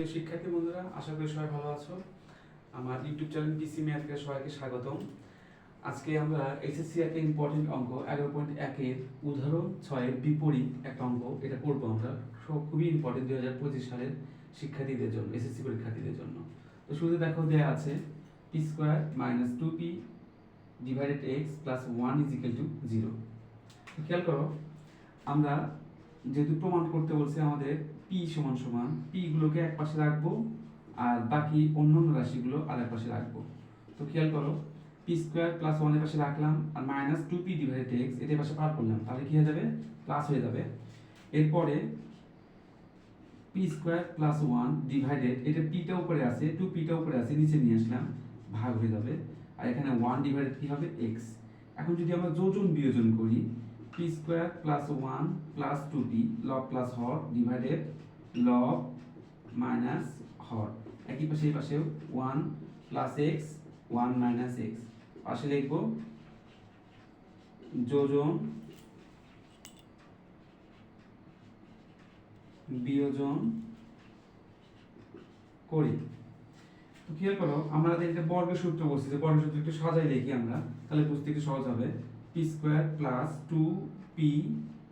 শিক্ষার্থী বন্ধুরা, আশা করি সবাই ভালো আছো। আমার ইউটিউব চ্যানেল পিসি ম্যাথকে সবাইকে স্বাগতম। আজকে আমরা এসএসসি একটা ইম্পর্টেন্ট অঙ্ক, এগারো পয়েন্ট একের উদাহরণ ছয়ের বিপরীত একটা অঙ্ক, এটা করব আমরা। খুবই ইম্পর্টেন্ট দুই হাজার পঁচিশ সালের শিক্ষার্থীদের জন্য, এসএসসি পরীক্ষার্থীদের জন্য। তো শুরুতে দেখো দেওয়া আছে P square minus two P divided X plus one is equal to zero খেয়াল করো, আমরা যেহেতু প্রমাণ করতে বলছে আমাদের পি সমান সমান পি গুলোকে এক পাশে রাখব আর বাকি অন্যান্য রাশিগুলো আর এক পাশে রাখব। তো খেয়াল করো পি স্কোয়ার প্লাস ওয়ানের পাশে রাখলাম আর minus two P divided X এটার পাশে পার করলাম, তাহলে কি হয়ে যাবে? প্লাস হয়ে যাবে। এরপরে P square plus one divided এটা পিটা উপরে আছে টু পিটা উপরে আছে, নিচে নিয়ে আসলাম, ভাগ হয়ে যাবে। আর এখানে ওয়ান ডিভাইডেড কি হবে? এক্স এখন যদি আমরা যোজন বিয়োজন করি square plus one plus two P লব প্লাস হর ডিভাইডেড লব মাইনাস হর। একই পাশে, এই পাশেও one plus X one minus X পাশে লিখব যোজন বিয়োজন করি। তো খেয়াল করো, আমরা এটা বর্গের সূত্র বলছি যে বর্গের সূত্র একটু সাজাই লিখি আমরা, তাহলে বুঝতে একটু সহজ হবে। P square plus two P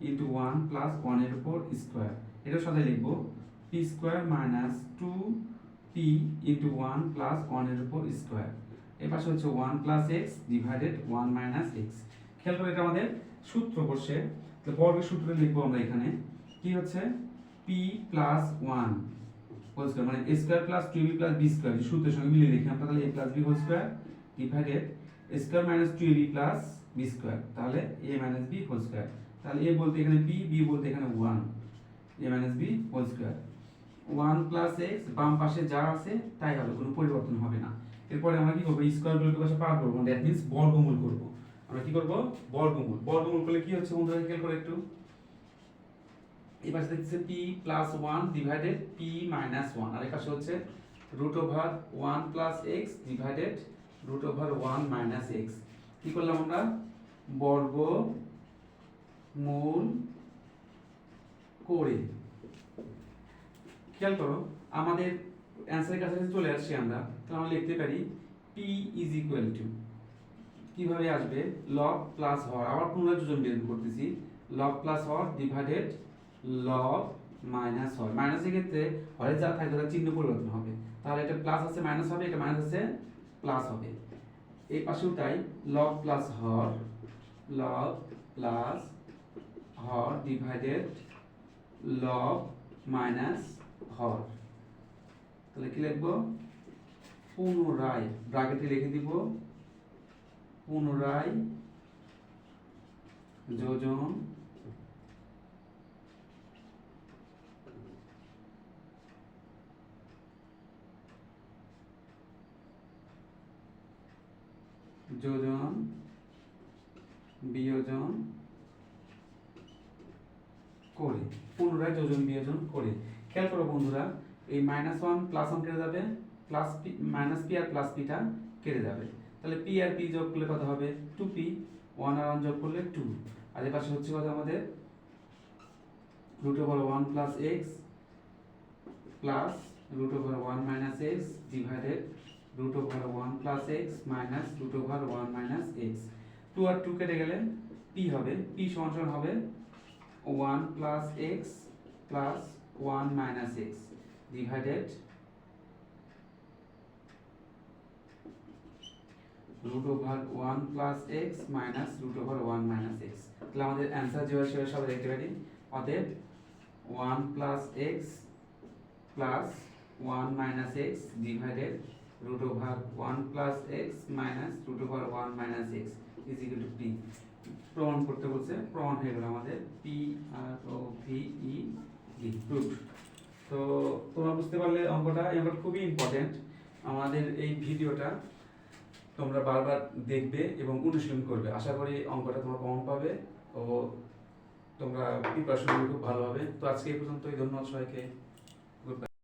into one plus ওয়ানের উপর স্কোয়ার এটাও সাজাই লিখব। P square minus two P into one plus ওয়ানের উপর স্কোয়ার এর পাশে হচ্ছে one plus X divided one minus X খেয়াল করে এটা আমাদের সূত্র বসে। তো বর্গের সূত্রটা লিখব আমরা এখানে। কি হচ্ছে? P plus one whole square মানে A square plus two plus B square সূত্রের সঙ্গে মিলিয়ে লিখি আমরা, তাহলে A plus B whole square divided square minus two plus B square তাহলে A minus B whole square তাহলে এ বলতে এখানে পি বি বলতে এখানে one A minus B whole square one plus X বাম পাশে যা আছে, তাই হবে, কোনো পরিবর্তন হবে না। এরপরে আমরা কি করব? স্কোয়ার গুলোকে পাশে পার করব দ্যাট মিনস বর্গমূল করব। আমরা কি করব? বর্গমূল। বর্গমূল করলে কি হচ্ছে বন্ধুরা, খেয়াল করে একটু। এই পাশে দেখছে P plus one divided P minus one আর পাশে হচ্ছে root over one plus X divided root over one minus X কি করলাম আমরা? বর্গ মূল করে। খেয়াল করো, আমাদের অ্যান্সারের কাছাকাছি চলে আসছি আমরা, তো আমরা লিখতে পারি পি ইজ ইকুয়াল টু কীভাবে আসবে? লগ প্লাস হর, আবার পুনরায় যোজন বের করতেছি। লগ প্লাস হর ডিভাইডেড লগ মাইনাস হর। মাইনাসের ক্ষেত্রে হরে যা থাকবে তার চিহ্ন পরিবর্তন হবে। তাহলে এটা প্লাস আছে মাইনাস হবে, এটা মাইনাস আছে প্লাস হবে। এই পাশেও তাই প্লাস হর লগ প্লাস হর ডিভাইডেড লগ মাইনাস হর। তাহলে কি লিখব? পুনরায় ব্রাকেটে লিখে দিব, পুনরায় যোজন যোজন, বিয়োজন করে, পুনরায় যোজন, বিয়োজন করে। খেয়াল করো বন্ধুরা, এই মাইনাস ওয়ান প্লাস ওয়ান কেটে যাবে প্লাস পি মাইনাস পি আর প্লাস পিটা কেটে যাবে। তাহলে পি আর পি যোগ করলে কত হবে? টু পি ওয়ান আর ওয়ান যোগ করলে টু আর এর পাশে হচ্ছে কত আমাদের? Root over one plus X plus root over one minus X divided root over one plus X minus root over one minus X two আর টু কেটে গেলে পি হবে। পি সমান হবে one plus X plus one minus X divided root over one plus X minus root over one minus X তাহলে আমাদের answer যেভাবে সেভাবে সবাই দেখতে পারি। অতএব one plus X plus one minus X divided root over one plus X minus root over one minus X is equal to P প্রমাণ করতে বলছে, প্রমাণ হয়ে গেল আমাদের P R O V E D proof তো তোমরা বুঝতে পারলে অঙ্কটা, এই অঙ্কটা খুবই ইম্পর্টেন্ট আমাদের এই ভিডিওটা তোমরা বারবার দেখবে এবং অনুশীলন করবে। আশা করি অঙ্কটা তোমরা কমন পাবে ও তোমরা প্রিপারেশন খুব ভালো হবে। তো আজকে এই পর্যন্তই, ধন্যবাদ সবাইকে।